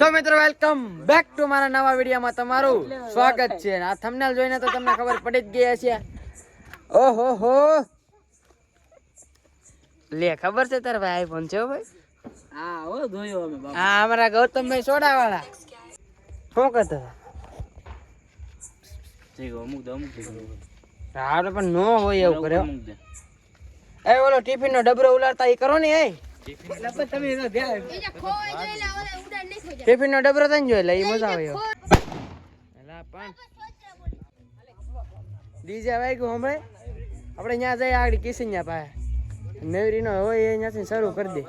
સો મિત્રો welcome back to મારા નવા વિડીયોમાં તમારું સ્વાગત છે. આ થંબનેલ જોઈને તો તમને ખબર પડી જ ગઈ હશે ઓહો હો. લે ખબર છે તારે ભાઈ આઈફોન છે ભાઈ? હા ઓ જોયો અમે બાપા. હા અમારા ગૌતમભાઈ સોડા વાળા શું કરતો ઠીક અમુક દે અમુક આપણે પણ નો હોય એવું કરે હો. અમુક એ ઓલો ટિફિન નો ડબરો ઉલાડતા એ કરો ને એ. ટિફિન નો ડબરો તને જોઈ લે એ મજા આવે ડીજે વાગ્યું હમણે. આપણે ત્યાં જઈએ આગળ કિસિન્યા પાસે. નેવરી નો હોય એ ત્યાંથી શરૂ કરી દે.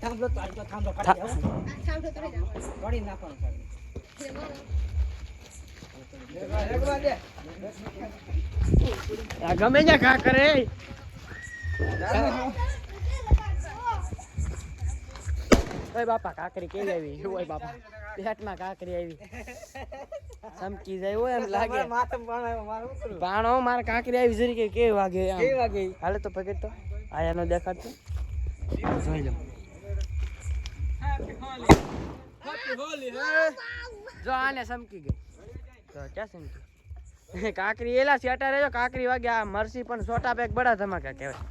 થાંભલો થાંભલો કાઢી નાખવાનો ગમે ત્યાં ખા કરે. ઓય બાપા કાકરી કેવી આવી? ઓય બાપા પેટમાં કાકરી આવી. ચમકી જાય હોય એમ લાગે. માથે પાણી આવ્યો, મારે શું પાણો મારે કાકરી આવી જરી કે કેવી વાગે આમ. કેવી વાગે? હાલે તો પકડ તો. આયા નો દેખાડતો જોઈ લો. જો આને સમકી ગઈ. તો કાકરી એલા સેટા રહેજો કાકરી વાગે, આ મરસી પણ સોટા પેક બડા ધમાકા કહેવાય.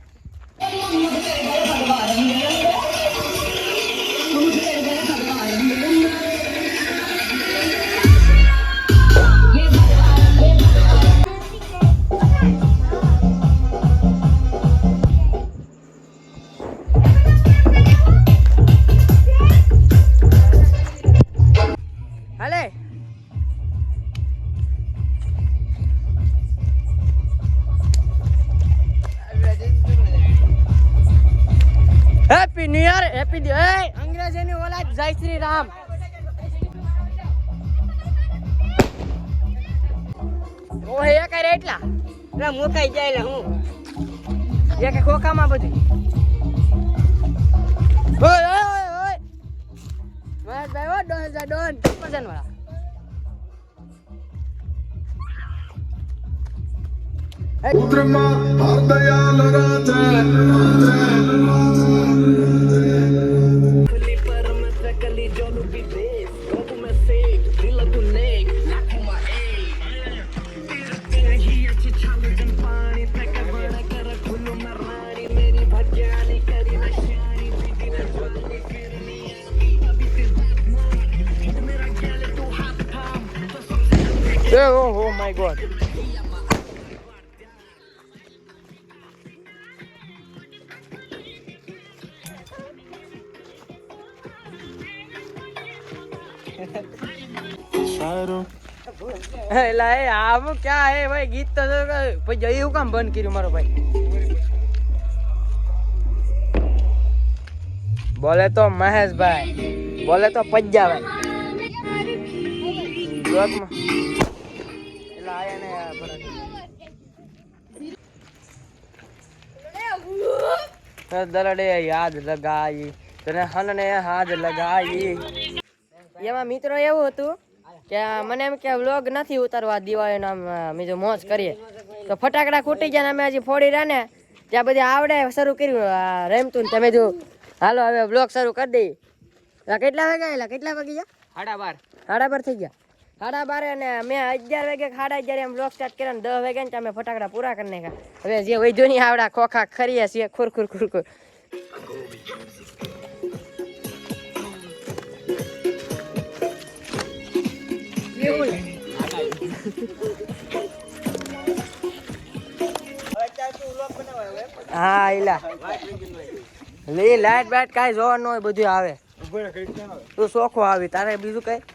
રામ ઓહે એ કરે એટલા. એટલે મુકાઈ જાય એટલે હું. એ કે ખોખામાં બધું. ઓય ઓય ઓય ઓય. બસ ભાઈ ઓ ડોન જા, ડોન. પસંદ વાળા પુત્રમાં હરદયાલ રાજા Oh, oh my god. એલા એ આમ ક્યાં હે ભાઈ? ગીત તો ભાઈ જઈ એવું કામ બંધ કર્યું મારો ભાઈ? બોલે તો મહેશભાઈ બોલે તો પજ્જાભાઈ જોતમાં એલા આયા ને આ ભરા દલડે યાદ લગાઈ તને હનને હાથ લગાઈ. એમાં મિત્રો એવું હતું કે મને એમ કે વ્લોગ નથી ઉતારવા દિવાળીનો આમ અમે જો મોજ કરીએ. તો ફટાકડા ખૂટી ગયા ને અમે હજી ફોડી રહ્યા ને ત્યાં બધી આવડે શરૂ કર્યું. રેમતું ને તમે જો હાલો હવે વ્લોગ શરૂ કરી દઈએ કેટલા વાગ્યા એટલા કેટલા વાગી ગયા સાડા બાર. સાડા બાર થઈ ગયા. સાડા બારે અને મેં અગિયાર વાગે સાડા અગિયાર એમ બ્લોક સ્ટાર્ટ કર્યા દસ વાગે ને અમે ફટાકડા પૂરા કરી નાખ્યા. હવે જે વૈદ્યો ની આવડા ખોખા ખરીએ છીએ, ખુર ખુર ખુર ખુર. હા એલા લે, લાઈટ બાઈટ કાંઈ જોવાનું હોય બધું આવે. તું સોખો આવી, તારે બીજું કઈ?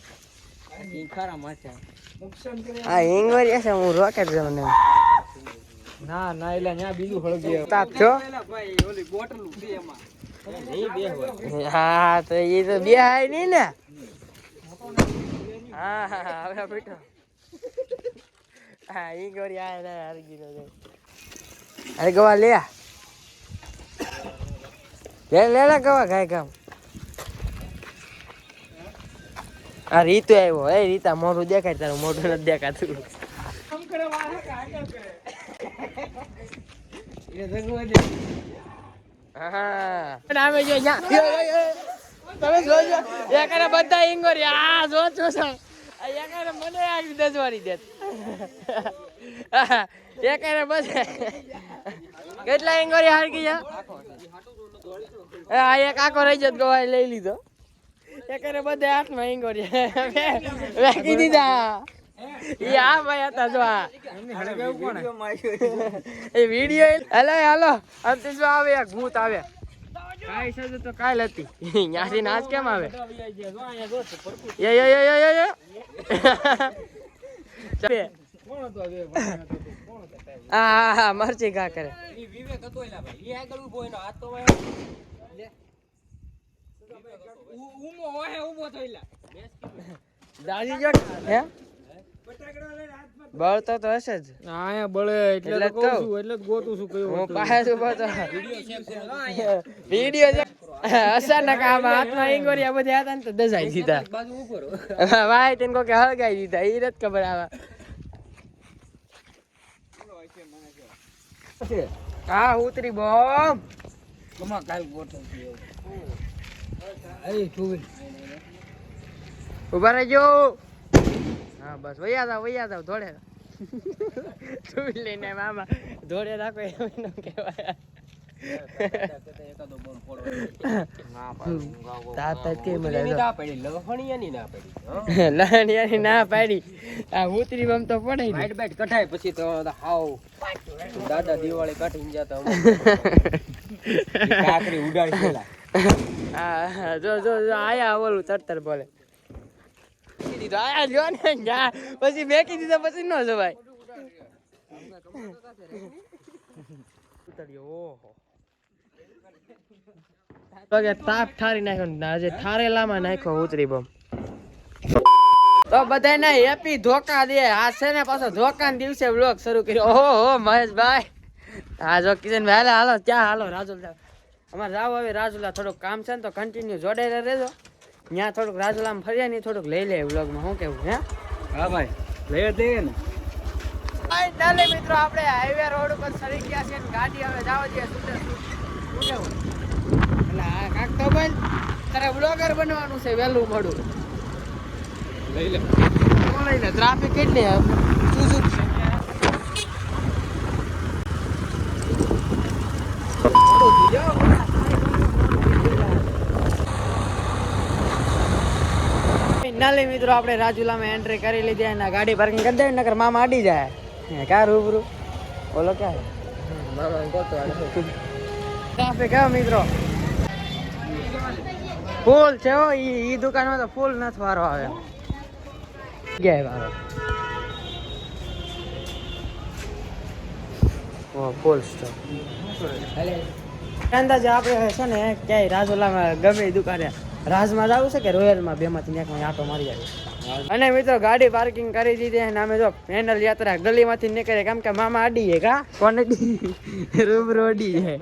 ઈ ખરા માથે હા હિંગવરી હશે હું રોકેટ જાઉં ને. ના ના એટલે ત્યાં બીજું હળગે તાપ છો ભાઈ ઓલી બોટલ છે? એમાં હા તો એ તો બે હાય નહીં ને. હા હા હા હવે બેઠો. હા હિંગ ગોરી આ ને ગયો છે. અરે ગવા લે. લે લે લે ગવા ગાય કામ આ રીતુ આવ્યો. એ રીતા મોઢું દેખાય તારું મોઢું નથી દેખાતું. બધા ઇંગોરી આ જો છો. મને આવી દસવારી દે. એકાને બધે. કેટલા ઇંગોરી હારકી જા આ એક આખો રહી જત ગવાય લઈ લીધો. એકાને બધે હાથમાં ઇંગોરી વેકી દીધા. આ ભાઈ હતા જો આ. એ વીડિયો હેલો હેલો. અંતે જો આવે એક ભૂત આવે. કાઈ છે તો કાલ હતી. નાચ કેમ આવે? યે યે યે યે યે યે મરચી કા કરે. વિવેક હતો એલા ભાઈ. એ આગળ ઊભો એનો હાથ તો ઊમો હોય ઊભો થઈલા દાજી જો હે? બળતો તો હશે જ. આયા બળે એટલે તો કહું છું, એટલે જ ગોતું છું હું પાસે ઊભો તો. વિડિયો છે અચાનક આમાં હાથમાં ઈંગોરિયા બધા હતા ને તો દજાઈ દીધા. ભાઈ તેને કોઈ હળગાઈ દીધા. એ રત ખબર આવા. હા ઉતરી બોમ. કમા કાલ તું ઊભા રહેજો હા બસ વૈયા જાવ વૈયા જાવ ધોળે ટુ લઈને મામા ધોળે રાખો એમ ન કહેવાય ના પડી આ ઉતરી બમ તો પડે ને બાઈટ બાઈટ કઢાય પછી તો હાવ દાદા દિવાળી કાઢીને જતા કાકરી ઉડાડી પેલા જો જો જો આયા ઓલું તરતર બોલે. દીધો આયા જો ને જા પછી મેકી દીધો પછી ન જવાય. પગે તાપ ઠારી નાખ્યો ને આજે ઠારેલામાં નાખ્યો ઉતરી બમ. તો બધાને હેપી ધોકા દે. આ છે ને પાછો ધોકા દિવસે વ્લોગ શરૂ કર્યો. ઓહો મહેશભાઈ. હા જો કિશન ભાઈ હાલો હાલો ત્યાં હાલો રાજુલ અમારે જાવ હવે રાજુલા થોડુંક કામ છે ને તો કન્ટિન્યુ જોડાયેલા રહેજો. ત્યાં થોડુંક રાજુલામાં ફર્યા નહીં થોડુંક લઈ લે વ્લોગમાં. શું કેવું હે? હા ભાઈ લઈ દે ને. ચાલે મિત્રો આપણે હાઈવે રોડ ઉપર સરી ગયા છે ને ગાડી હવે જાવ સુધર શું કેવું? એટલે આ કાક તો બોલ તારે બ્લોગર બનવાનું છે વહેલું મોડું. લઈ લે. શું લઈ લે ટ્રાફિક કેટલી શું શું છે? નાલી મિત્રો, આપણે રાજુલામાં એન્ટ્રી કરી લીધી અને ગાડી પાર્કિંગ કરી દેવી, નકર મામા અડી જાય. ક્યાં રૂબરૂ બોલો ક્યાં? ટ્રાફિક હે મિત્રો? ફૂલ છે હો, ઈ ઈ દુકાનમાં તો ફૂલ નથી વારો આવે. ગયા વારો? ઓ, ફૂલ અંદાજે આપણે છે ને ક્યાંય રાજુલામાં ગમે દુકાને. રાજમાં જ છે કે રોયલમાં બેમાંથી નેકમાં આટો મારી જાય? અને મિત્રો ગાડી પાર્કિંગ કરી દીધી અને અમે જો પેનલ યાત્રા ગલીમાંથી નીકળે કેમ કે મામા અડી કા? કોણ અડી રૂબરૂ અડી છે.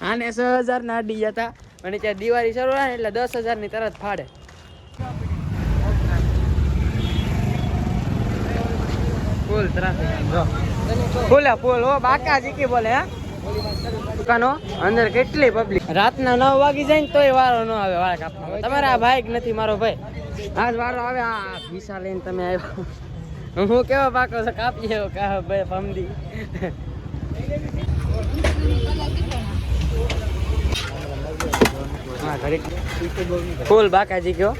આને છ હજાર ના અડી જતા અને ત્યાં દિવાળી શરૂ થાય એટલે દસ હજારની તરત ફાડે. Full traffic. ફૂલે ફૂલ. હો બાકા જીકી બોલે હે? દુકાનો અંદર કેટલી પબ્લિક રાતના નવ વાગી જાય ને તોય વારો ન આવે વાળ કાપવા તમારે આ બાઈક નથી મારો ભાઈ. આજ વારો આવે આ ભીસા લઈને તમે આવ્યો. હું કેવો પાકો છો? કાપી એવો કા ભાઈ ફમદી. હા ઘડીક ફૂલ બાકાજી કયો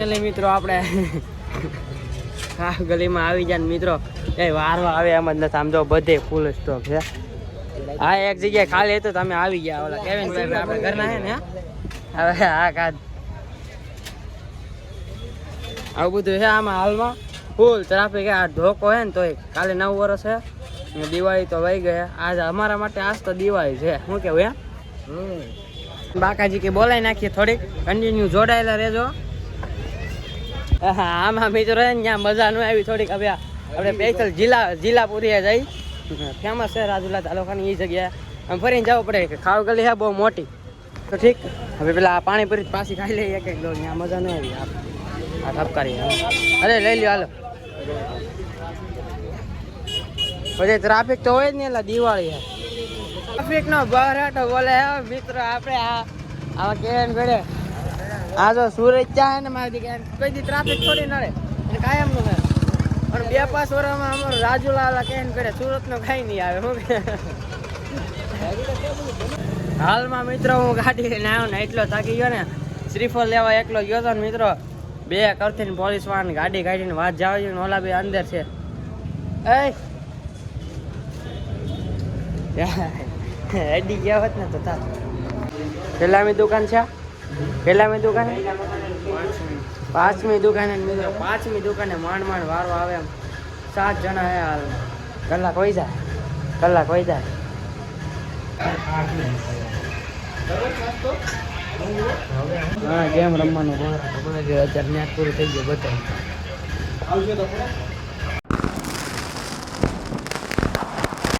એટલે મિત્રો આપણે હા ગલીમાં આવી જાય મિત્રો. એ વારવા આવે એમ જ નથી. આમ જો બધે ફૂલ સ્ટોક છે. હા એક જગ્યાએ ખાલી તો તમે આવી ગયા ઓલા કેવિન ભાઈ આપણે ઘરના હે ને હવે હા કાદ આવું બધું છે આમાં હાલમાં. ફૂલ ટ્રાફિક આ ધોકો હે ને તોય કાલે નવ વર્ષ છે. ને દિવાળી તો વહી ગયા આજ અમારા માટે આજ તો દિવાળી છે. શું કેવું હે બાકાજી કે બોલાવી નાખીએ થોડીક. કન્ટિન્યુ જોડાયેલા રહેજો. આમાં મિત્રો હે ત્યાં મજા ન આવી થોડીક. હવે આપણે સ્પેશિયલ જિલ્લા જિલ્લાપુરી જઈ. ફેમસ છે રાજુલા તાલુકાની એ જગ્યાએ. આમ ફરીને જવું પડે. કે ખાવ ગલી છે બહુ મોટી. તો ઠીક. હવે પેલા પાણીપુરી પાછી ખાઈ લઈએ એક એક ડોલ ત્યાં મજા ન આવી. આ ઠપકારી અરે લઈ લ્યો હાલો. પછી ટ્રાફિક તો હોય જ ને એટલે દિવાળી હે. ટ્રાફિક નો બહારાટો બોલે મિત્રો આપણે આ આવા કેન ભેડે આ જો સુરત ચા ને મારી દીકરા કઈ દી ટ્રાફિક થોડી નડે અને કાયમનું છે પણ બે પાંચ વર્ષમાં અમારો રાજુ લાલા કહે કરે સુરત નો કઈ નહીં આવે હું હાલમાં મિત્રો હું ગાડી લઈને આવ્યો ને એટલો થાકી ગયો ને શ્રીફળ લેવા એકલો ગયો હતો ને મિત્રો બે કરથી પોલીસવાળા ગાડી કાઢીને વાત જાવ ને ઓલા બી અંદર છે એ એડી ગયા હોત ને તો થાત પેલા દુકાન છે પેલામી દુકાને? પાંચમી દુકાને મિત્રો પાંચમી દુકાને માંડ માંડ વારો આવે એમ. સાત જણા હે હાલ. કલાક હોય જાય. કલાક હોય જાય. હા ગેમ રમવાનું. અત્યારે મેચ પૂરું થઈ ગયું બધા